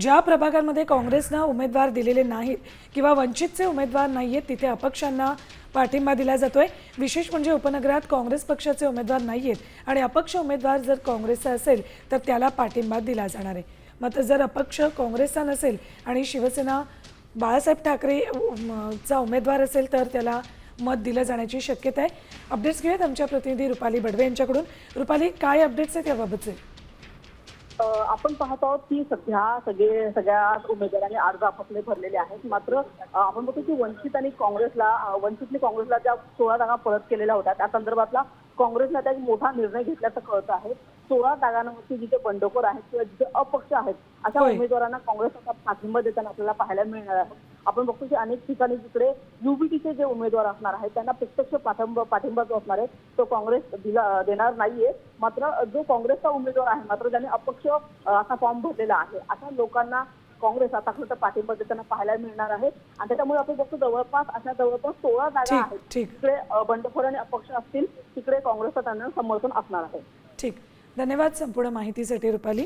ज्या प्रभागांमध्ये काँग्रेसनं उमेदवार दिलेले नाहीत किंवा वंचितचे उमेदवार नाही आहेत तिथे अपक्षांना पाठिंबा दिला जातोय. विशेष म्हणजे उपनगरात काँग्रेस पक्षाचे उमेदवार नाही आहेत आणि अपक्ष उमेदवार जर काँग्रेसचा असेल तर त्याला पाठिंबा दिला जाणार आहे. मात्र जर अपक्ष काँग्रेसचा नसेल आणि शिवसेना बाळासाहेब ठाकरे चा उमेदवार असेल तर त्याला मत दिलं जाण्याची शक्यता आहे. अपडेट्स घेऊयात आमच्या प्रतिनिधी रुपाली बडवे यांच्याकडून. रुपाली काय अपडेट्स आहेत याबाबतचे? आपण पाहत आहोत की सध्या सगळे सगळ्या उमेदवारांनी अर्ज आपापले भरलेले आहेत. मात्र आपण बघतो की वंचित आणि काँग्रेसला वंचितने काँग्रेसला ज्या सोळा जागा परत केलेल्या होत्या त्या संदर्भातला काँग्रेसने आता एक मोठा निर्णय घेतल्याचं कळतं आहे. सोळा जागांवरती जिथे बंडखोर आहेत किंवा जिथे अपक्ष आहेत अशा. उमेदवारांना काँग्रेस आता पाठिंबा देताना आपल्याला पाहायला मिळणार आहे. आपण बघतो की अनेक ठिकाणी जिकडे युबीटीचे जे उमेदवार असणार आहेत त्यांना प्रत्यक्ष पाठिंबा पाठिंबा जो असणार आहे तो काँग्रेस दिला देणार नाहीये. मात्र जो काँग्रेसचा उमेदवार आहे मात्र ज्याने अपक्ष असा फॉर्म भरलेला आहे अशा लोकांना काँग्रेस आता खरं तर पाठिंबा देताना पाहायला मिळणार आहे. आणि त्याच्यामुळे आपण बघतो जवळपास अशा जवळपास सोळा जागा आहेत. तिकडे बंडखोर आणि अपक्ष असतील तिकडे काँग्रेसचं त्यांना समर्थन असणार आहे. ठीक. धन्यवाद संपूर्ण माहितीसाठी रुपाली.